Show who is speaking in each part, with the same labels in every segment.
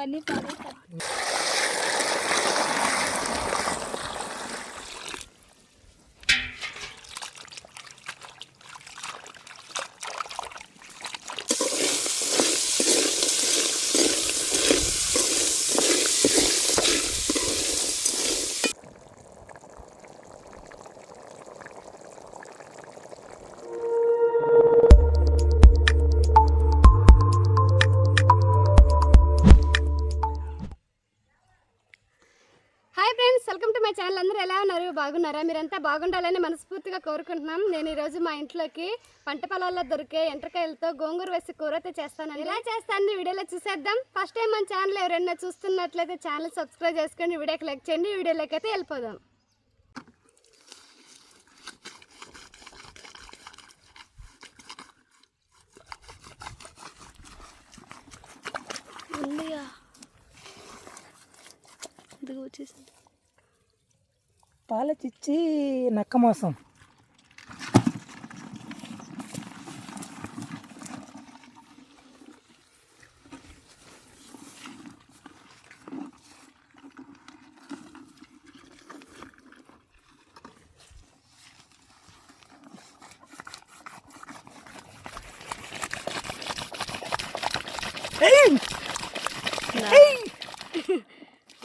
Speaker 1: বানিয়ে my channel అందరూ ఎలా ఉన్నారు? బాగున్నారా? మీరంతా బాగుండాలని మనస్ఫూర్తిగా కోరుకుంటున్నాం. నేను ఈరోజు మా ఇంట్లోకి పంట పొలాల్లో దొరికే ఎంట్రకాయలతో గోంగూర వేసి కూర అయితే చేస్తాను ఎలా చేస్తాను వీడియోలో చూసేద్దాం. ఫస్ట్ టైం మన ఛానల్ ఎవరైనా చూస్తున్నట్లయితే ఛానల్ సబ్స్క్రైబ్ చేసుకొని వీడియోకి లైక్ చేయండి. వీడియోలోకి అయితే వెళ్ళిపోదాం. ఉందిగా. ఇదిగో వచ్చేసింది.
Speaker 2: పాల చిచ్చి నక్క మోసం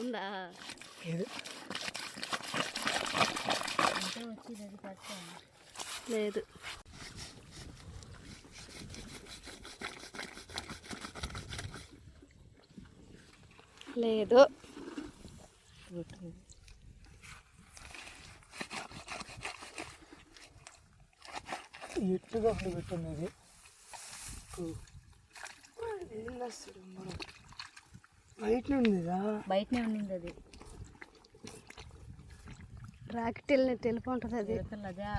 Speaker 1: ఉందా లేదు. లేదు.
Speaker 2: ఎట్టుగా అప్పుడు పెట్టున్నది నీళ్ళు వస్తుంది మనం బయట ఉందిరా.
Speaker 3: బయటనే ఉండింది అది.
Speaker 1: రాకెట్ వెళ్ళిన తెలుపు ఉంటుంది అది.
Speaker 3: పిల్లదా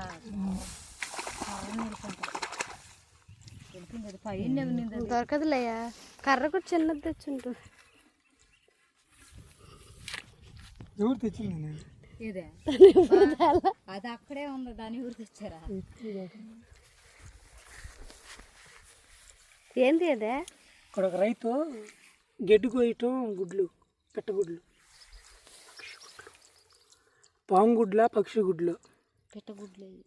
Speaker 3: తెలిపింది అది పైన ఉండింది అది.
Speaker 1: దొరకదులేయా కర్ర కూడా చిన్నది తెచ్చుంటుంది
Speaker 2: ఎవరు తెచ్చింది
Speaker 3: అది అక్కడే ఉంది దాని ఊరు తెచ్చారా?
Speaker 1: ఏంది అదే?
Speaker 2: ఇక్కడ ఒక రైతు గడ్డి కోయటం గుడ్లు పెట్టగుడ్లు. పాము గుడ్ల పక్షి గుడ్లు
Speaker 3: పెట్టగుడ్లు.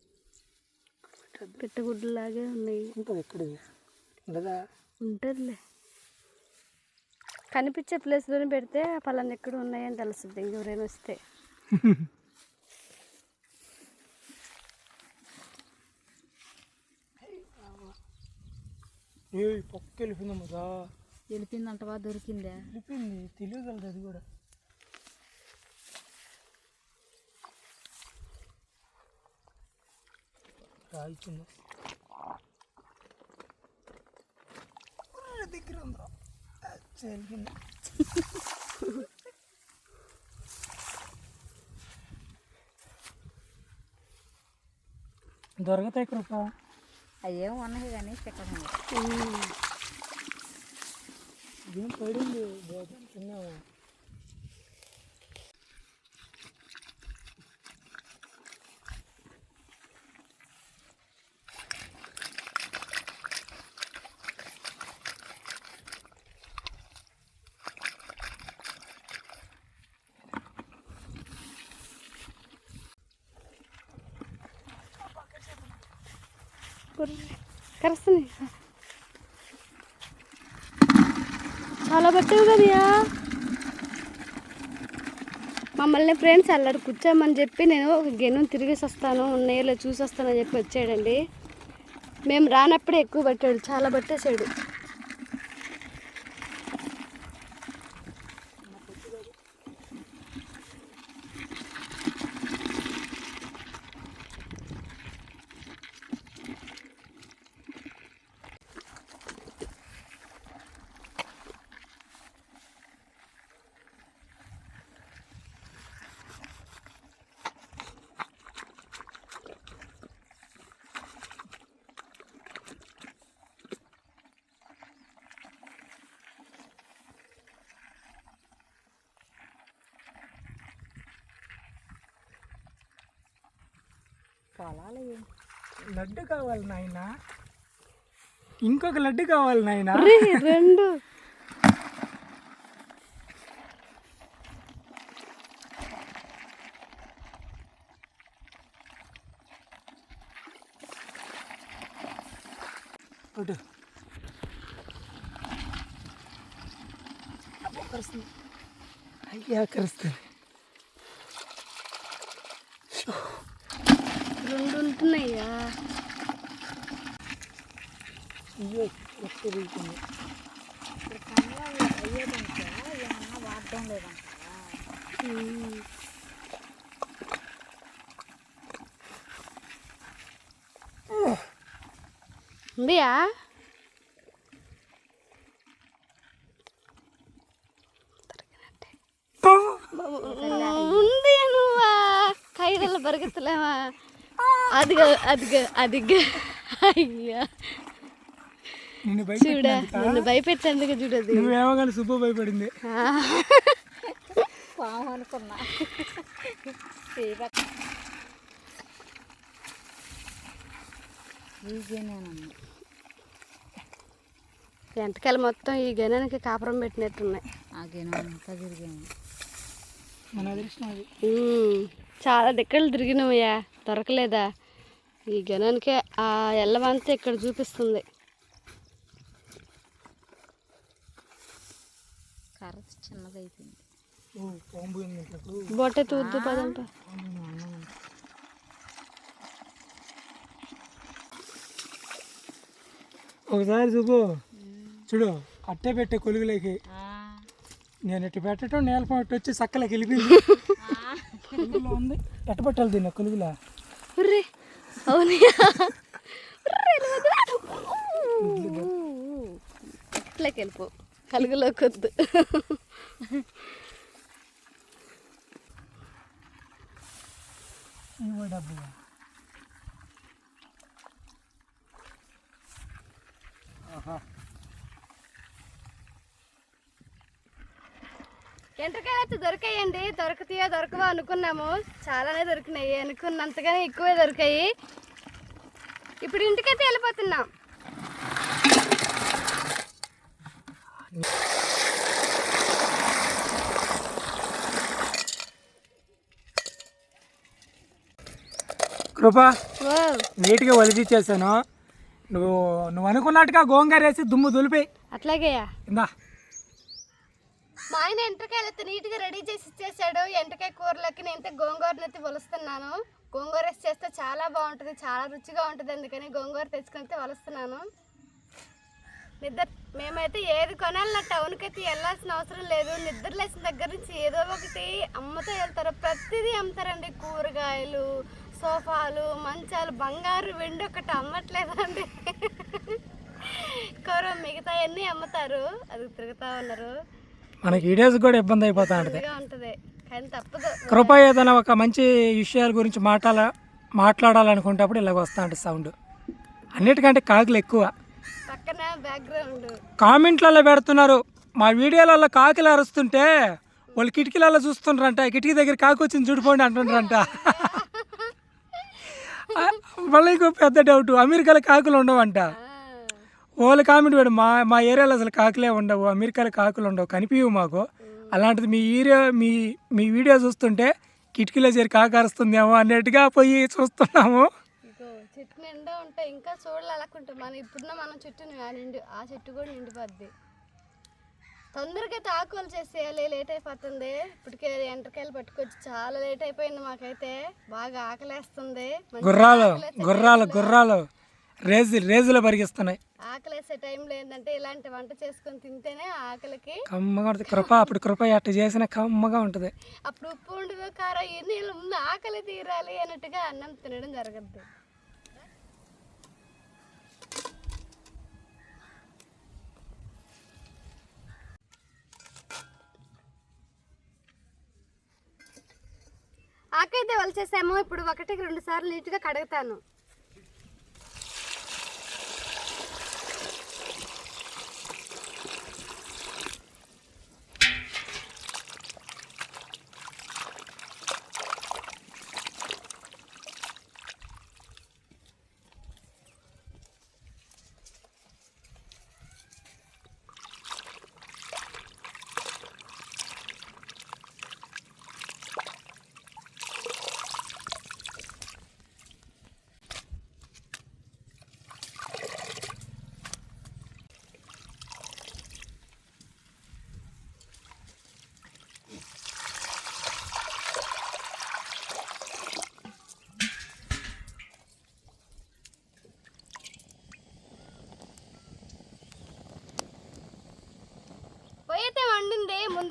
Speaker 1: పిట్టగుడ్లు లాగే ఉన్నాయి.
Speaker 2: ఉంటుంది ఎక్కడ? ఉండదా?
Speaker 1: ఉంటుందిలే. కనిపించే ప్లేస్లోనే పెడితే పలానా ఎక్కడ ఉన్నాయని తెలుస్తుంది ఇంకెవరైనా వస్తే.
Speaker 2: ఏ పక్క వెళ్ళిపోయిందమ్మా
Speaker 3: వెళ్ళిపోయిందంటవా దొరికిందా.
Speaker 2: వెళ్ళిపోయింది. తెలియగలదు అది కూడా. రాయిచింది దగ్గర ఉందా దొరకతాయి కృప.
Speaker 3: అయ్యేం ఉన్నాయి కానీ చెక్కడం
Speaker 2: ఏం పడింది? భోజనం తిన్నావా?
Speaker 1: కరుస్తుంది. చాలా పట్టావు కదయా మమ్మల్ని ఫ్రెండ్స్ అల్లరి కూర్చోమని చెప్పి నేను ఒక గెను తిరిగేసి వస్తాను ఉన్నాయో చూసి వస్తానని చెప్పి వచ్చాడండి. మేము రానప్పుడే ఎక్కువ పట్టాడు చాలా పట్టేశాడు.
Speaker 3: పొలాలు
Speaker 2: లడ్డు కావాలి నాయన. ఇంకొక లడ్డు కావాలి నాయన.
Speaker 1: రెండు.
Speaker 2: అటు అయ్యా కరుస్తుంది.
Speaker 1: రెండు ఉంటున్నాయ్యా
Speaker 2: అయ్యో ఎక్కువ తిరుగుతుంది
Speaker 3: ఇప్పుడు కన్నా అయ్యేదంటే ఏమన్నా వాడడం లేదంట
Speaker 1: ఉందియా ఉంది నువ్వా కైడల బరగతులేవా అదిగో అదిగో అదిగో అయ్యా. చూడ నిన్ను భయపెట్టేందుకు చూడదు
Speaker 2: నువ్వేమో కానీ సుబ్బు భయపడింది.
Speaker 3: పాము అనుకున్నా.
Speaker 1: ఎంటకాయలు మొత్తం ఈ గణానికి కాపురం పెట్టినట్టున్నాయి.
Speaker 3: ఆ తిరిగాము
Speaker 2: మన అది.
Speaker 1: చాలా దిక్కలు తిరిగినవయ్యా. దొరకలేదా? ఈ గణానికే ఆ ఎల్లవంతా ఇక్కడ చూపిస్తుంది.
Speaker 3: కర్ర చిన్నదైపోయింది.
Speaker 1: బొట్టే తూద్దు పదంప
Speaker 2: ఒకసారి సుబ్బు చూడు అట్టే పెట్టే కొలుగులోకి.
Speaker 3: ఆ,
Speaker 2: నేను ఇటు పెట్టడం నేల పాటు వచ్చి సక్కలకి వెళ్ళిపోయింది. ఉంది. ఎట్ట పట్టాలి దీన్ని కొలుగులా?
Speaker 1: ఇట్లకి వెళ్ళిపో కలుగులోకి వద్దు
Speaker 2: డబ్బు ఆహా.
Speaker 1: ఎంటకాయలు అయితే దొరికాయండి. దొరకతాయో దొరకవో అనుకున్నాము. చాలానే దొరికినాయి. అనుకున్నంతగానే ఎక్కువే దొరికాయి. ఇప్పుడు ఇంటికైతే వెళ్ళిపోతున్నాం.
Speaker 2: కృపా నీట్గా ఒలిచిచ్చేసాను నువ్వు నువ్వు అనుకున్నట్టుగా గోంగూర వేసి దుమ్ము దులిపి
Speaker 1: అట్లాగేయా
Speaker 2: ఇందా.
Speaker 1: ఆయన ఎంటకాయలు అయితే నీట్గా రెడీ చేసి ఇచ్చేసాడు. ఎంటకాయ కూరలోకి నేను గోంగూరని అయితే వలుస్తున్నాను. గోంగూర చేస్తే చాలా బాగుంటుంది చాలా రుచిగా ఉంటుంది. అందుకని గోంగూర తెచ్చుకొని అయితే వలుస్తున్నాను. నిద్ర మేమైతే ఏది కొనాలన్నా టౌన్కి అయితే వెళ్ళాల్సిన అవసరం లేదు. నిద్ర లేచిన దగ్గర నుంచి ఏదో ఒకటి అమ్ముతూ వెళ్తారు. ప్రతిదీ అమ్ముతారండి. కూరగాయలు సోఫాలు మంచాలు బంగారు వెండి ఒకటి అమ్మట్లేదండి. కూర మిగతా అన్నీ అమ్ముతారు. అది తిరుగుతూ ఉన్నారు.
Speaker 2: మనకి ఈడేస్ కూడా ఇబ్బంది అయిపోతా ఉంటుంది. కృప ఏదైనా ఒక మంచి విషయాల గురించి మాట్లాడ మాట్లాడాలనుకునేటప్పుడు ఇలాగ వస్తా ఉంటుంది సౌండ్ అన్నిటికంటే కాకులు ఎక్కువ. కామెంట్లలో పెడుతున్నారు. మా వీడియోలలో కాకులు అరుస్తుంటే వాళ్ళు కిటికీలలో చూస్తుండ్రంట. కిటికీ దగ్గర కాకు వచ్చింది చూడిపోండి అంటుండ్రంట. మళ్ళీ ఇంకో పెద్ద డౌట్ అమెరికాలో కాకులు ఉండవంట. వాళ్ళు కామెంట్ పెడు మా మా ఏరియాలో అసలు కాకులే ఉండవు అమెరికాలో కాకులు ఉండవు కనిపించవు మాకు. అలాంటిది మీ ఏరియా మీ మీ వీడియో చూస్తుంటే కిటికీలో చేరి కాకు అరుస్తుందేమో అన్నట్టుగా పోయి చూస్తున్నాము.
Speaker 1: చెట్టు నిండా ఉంటాయి ఇంకా చూడాలి అలాకుంటాం మనం ఇప్పుడున్న మనం చెట్టు నిండి ఆ చెట్టు కూడా నిండిపోద్ది. తొందరగా అయితే ఆకులు చేసేయాలి లేట్ అయిపోతుంది. ఇప్పటికే ఎంటకాయలు పట్టుకొచ్చి చాలా లేట్ అయిపోయింది మాకైతే. బాగా ఆకలేస్తుంది.
Speaker 2: గుర్రాలు గుర్రాలు గుర్రాలు. రేజు రేజులో పరిగిస్తున్నాయి.
Speaker 1: ఆకలేసే టైంలో ఏంటంటే ఇలాంటి వంట చేసుకొని తింటేనే ఆకలికి
Speaker 2: కమ్మగా ఉంటుంది. కృప అప్పుడు కృప అట్ట చేసిన కమ్మగా ఉంటుంది.
Speaker 1: అప్పుడు ఉప్పు ఉండదు కారం ఎన్ని ముందు ఆకలి తీరాలి అన్నట్టుగా అన్నం తినడం జరగద్దు. ఆకైతే వలిచేసాము ఇప్పుడు ఒకటికి రెండు సార్లు నీట్గా కడుగుతాను.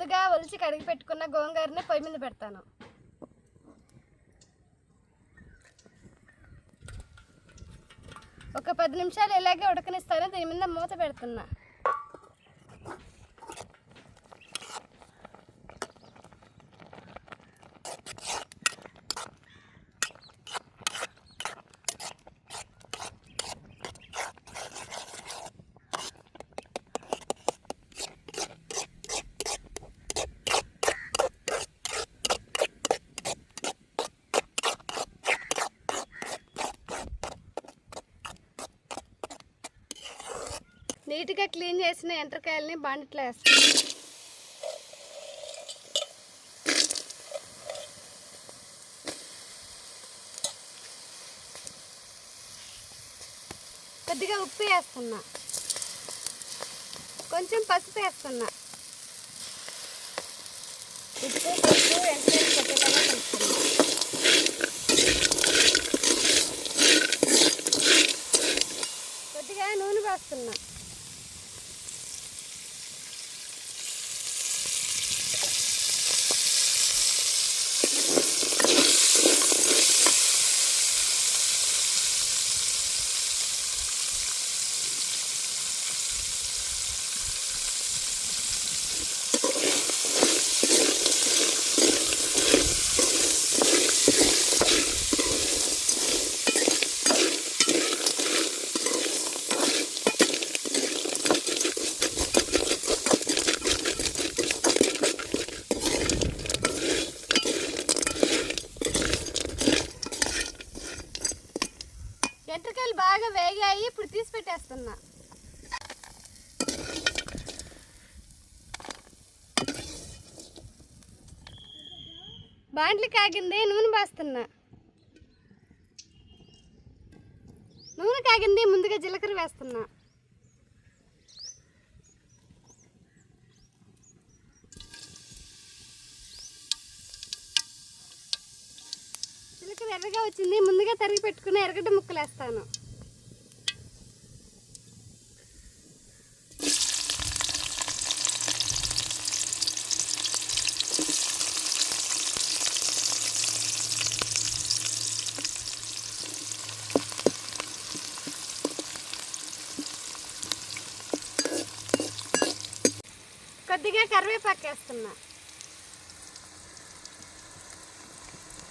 Speaker 1: ముందుగా ఒలిచి కడిగి పెట్టుకున్న గోంగూరని పొయ్యి మీద పెడతాను. ఒక పది నిమిషాలు ఇలాగే ఉడకనిస్తాను దీని మీద మూత పెడుతున్నా నీట్గా క్లీన్ చేసిన ఎండ్రకాయలని బాండిట్లో వేస్తాను. కొద్దిగా ఉప్పు వేస్తున్నా. కొంచెం పసుపు వేస్తున్నా ఉప్పు పసుపు ఎంటకాయలు కొట్టేలాగా కలుపుతున్నా కొద్దిగా నూనె పోస్తున్నా ఎంట్రకాయలు బాగా వేగాయి ఇప్పుడు తీసి పెట్టేస్తున్నా బాండ్లు కాగింది నూనె వేస్తున్నా నూనె కాగింది ముందుగా జీలకర్ర వేస్తున్నా. జీలకర్ర ఎర్రగా వచ్చింది ముందుగా తరిగి పెట్టుకుని ఎర్రగడ్డ ముక్కలు వేస్తాను కొద్దిగా కరివేపాకు వేస్తున్నా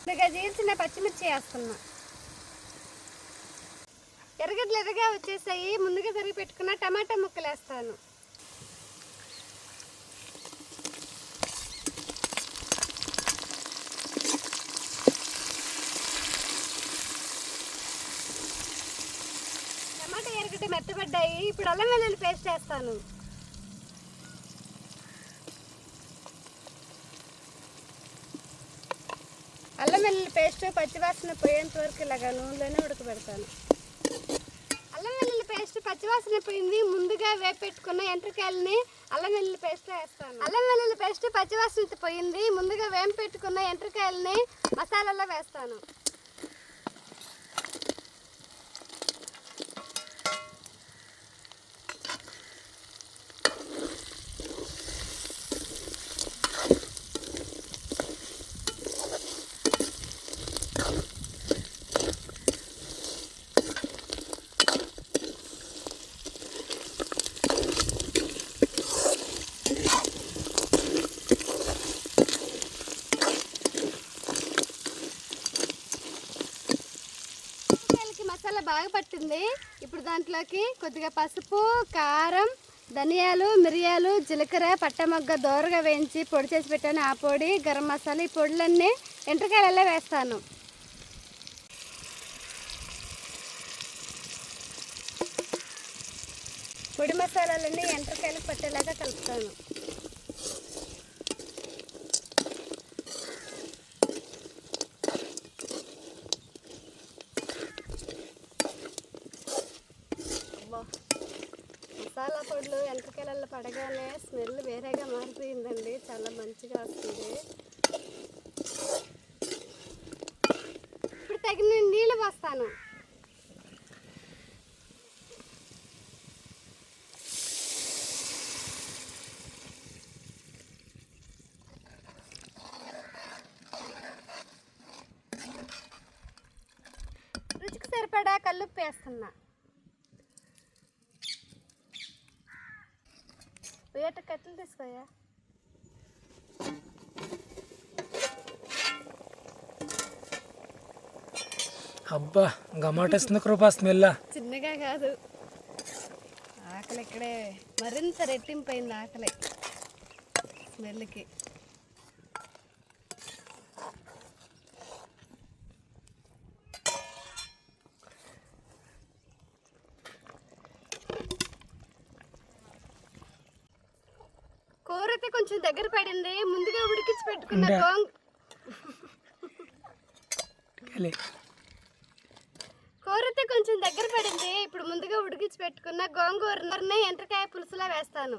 Speaker 1: కొద్దిగా జీల్చిన పచ్చిమిర్చి వేస్తున్నా. ఎరగడ్లు ఎర్రగా వచ్చేసాయి. ముందుగా తరిగి పెట్టుకున్న టమాటా ముక్కలు వేస్తాను. టమాటా ఎరగడ్డ మెత్తబడ్డాయి. ఇప్పుడు అల్లం వెల్లుల్లి పేస్ట్ వేస్తాను అల్లం వెల్లుల్లి పేస్ట్ పచ్చివాసన పోయేంత వరకు ఇలాగ నూనెలోనే ఉడకబెడతాను. అల్లం వెల్లుల్లి పేస్ట్ పచ్చివాసన పోయింది. ముందుగా వేపెట్టుకున్న ఎంట్రకాయలని అల్లం వెల్లుల్లి పేస్ట్ వేస్తాను. అల్లం వెల్లుల్లి పేస్ట్ పచ్చివాసన పోయింది. ముందుగా వేంపి పెట్టుకున్న ఎంట్రకాయలని మసాలాలో వేస్తాను ఉల్లిపాయలకి మసాలా బాగా ఇప్పుడు దాంట్లోకి కొద్దిగా పసుపు కారం ధనియాలు మిరియాలు జీలకర్ర పట్టమొగ్గ దోరగా వేయించి పొడి చేసి పెట్టాను. ఆ పొడి గరం మసాలా ఈ పొడులన్నీ ఎంట్రకాయలలో వేస్తాను. పొడి మసాలాలన్నీ ఎంట్రకాయలు పట్టేలాగా కలుపుతాను. చేస్తాను. రుచికి సరిపడా కల్లుప్పు వేస్తున్నా. వేట తీసుకోయా?
Speaker 2: అబ్బా గమాటేస్తుంది కృపా స్మెల్
Speaker 1: చిన్నగా కాదు. ఆకలి ఇక్కడే మరింత రెట్టింపైంది ఆకలి. స్మెల్కి. కూర అయితే కొంచెం దగ్గర పడింది. ముందుగా ఉడికించి పెట్టుకున్న
Speaker 2: ఉండే.
Speaker 1: గోంగ కూర అయితే కొంచెం దగ్గర పడింది ఇప్పుడు ముందుగా ఉడికించి పెట్టుకున్న గోంగూరని ఎంటకాయ పులుసులా వేస్తాను.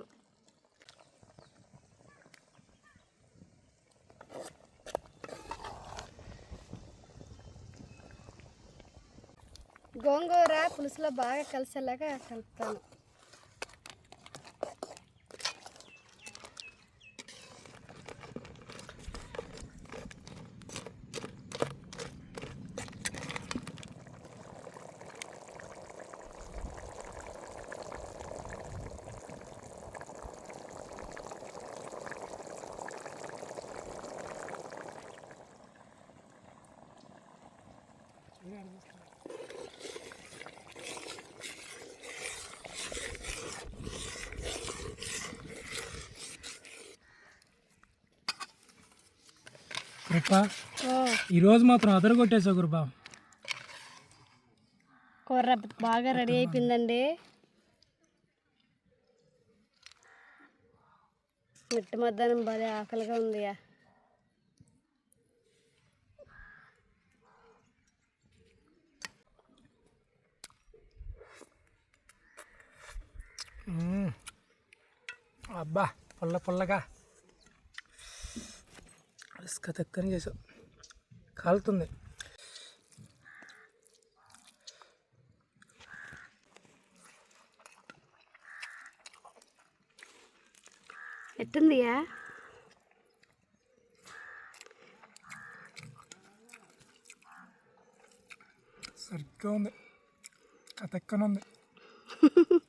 Speaker 1: గోంగూర పులుసులో బాగా కలిసేలాగా కలుపుతాను.
Speaker 2: కృపా ఈరోజు మాత్రం అదర కొట్టేసావు కృపా
Speaker 1: కూర బాగా రెడీ అయిపోయిందండి. మిట్ట మధ్యాహ్నం భలే ఆకలిగా
Speaker 2: మ్మ్. అబ్బా పుల్ల పుల్లగా. ఇసుక తక్కని చేసావు కాలుతుంది.
Speaker 1: ఎట్టుందియా?
Speaker 2: సరిగ్గా ఉంది. కతక్కన ఉంది.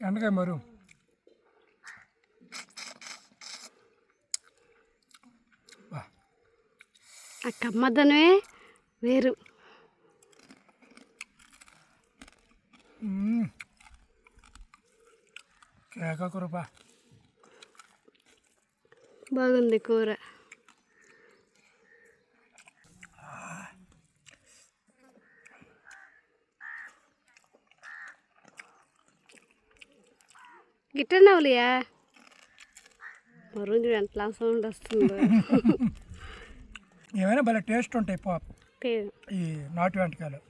Speaker 2: ఎండకాయ మరు.
Speaker 1: కమ్మదనమే వేరు. బాగుంది కూర. గిట్టనవులియా మరో చూడు ఎంత సౌండ్ వస్తుందో.
Speaker 2: ఏమైనా భలే టేస్ట్ ఉంటాయి పా.
Speaker 1: పేరు
Speaker 2: ఈ నాటు వెంటకాయలు.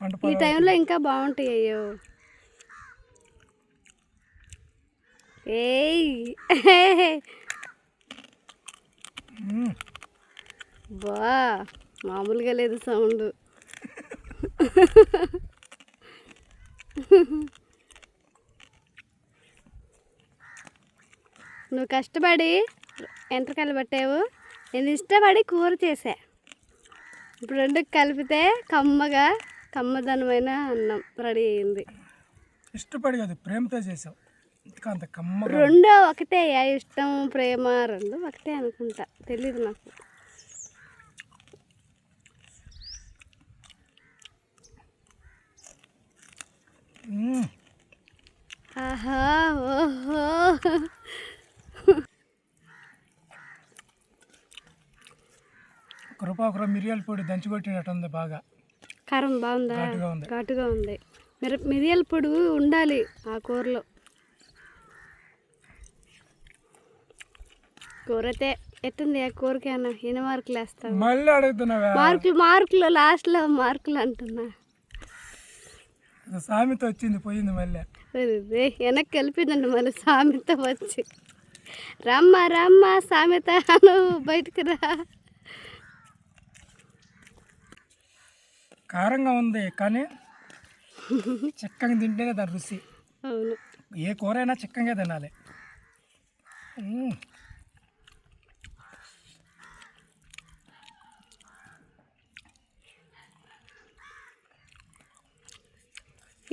Speaker 2: పంట
Speaker 1: ఈ టైంలో ఇంకా బాగుంటాయి అయ్యో. ఏయ్. బా మామూలుగా లేదు సౌండ్. నువ్వు కష్టపడి ఎంటకాయలు పట్టావు. నేను ఇష్టపడి కూర చేసా ఇప్పుడు రెండు కలిపితే కమ్మగా కమ్మదనమైన అన్నం రెడీ అయింది
Speaker 2: ఇష్టపడి కాదు ప్రేమతో చేసావు అంత కమ్మగా
Speaker 1: రెండు ఒకటే ఇష్టం ప్రేమ రెండు ఒకటే అనుకుంటా. తెలీదు నాకు. ఆహా ఓహో.
Speaker 2: కృపా ఒకరు మిరియాల పొడి దంచి కొట్టినట్టు ఉంది బాగా.
Speaker 1: కారం బాగుందా?
Speaker 2: ఘాటుగా ఉంది.
Speaker 1: ఘాటుగా ఉంది. మిర మిరియాల పొడి ఉండాలి ఆ కూరలో. కూర అయితే ఎట్టుంది ఆ కూరకి అన్న? ఎన్ని మార్కులు వేస్తావు?
Speaker 2: మళ్ళీ అడుగుతున్నావా?
Speaker 1: మార్కులు మార్కులు లాస్ట్లో మార్కులు అంటున్నా.
Speaker 2: సామెత వచ్చింది పోయింది మళ్ళీ.
Speaker 1: వెనక్కి కలిపిందండి మళ్ళీ సామెత వచ్చి. రమ్మ రమ్మ సామెత అను బయటికి రా.
Speaker 2: కారంగా ఉంది కానీ చిక్కగా తింటేనే కదా రుచి. ఏ కూర అయినా చిక్కగా తినాలి.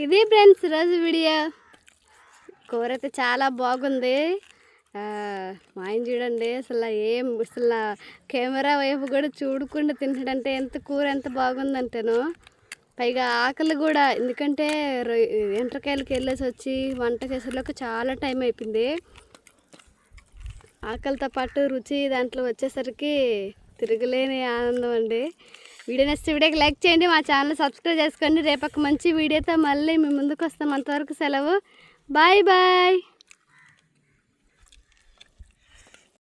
Speaker 1: ఇది ఫ్రెండ్స్ రోజు వీడియో. కూర అయితే చాలా బాగుంది. మా ఆయన చూడండి. అసలు ఏం అసలు కెమెరా వైపు కూడా చూడకుండా తింటాడంటే ఎంత కూర ఎంత బాగుందంటేను. పైగా ఆకలి కూడా ఎందుకంటే రొయ్య- ఎండ్రకాయలకి వెళ్ళేసి వచ్చి వంట చేసేలోకి చాలా టైం అయిపోయింది. ఆకలితో పాటు రుచి దాంట్లో వచ్చేసరికి తిరగలేని ఆనందం అండి. వీడియో నచ్చితే వీడియోకి లైక్ చేయండి మా ఛానల్ సబ్స్క్రైబ్ చేసుకోండి. రేపు మంచి వీడియోతో మళ్ళీ మీ ముందుకు వస్తాం. అంతవరకు సెలవు. Bye bye.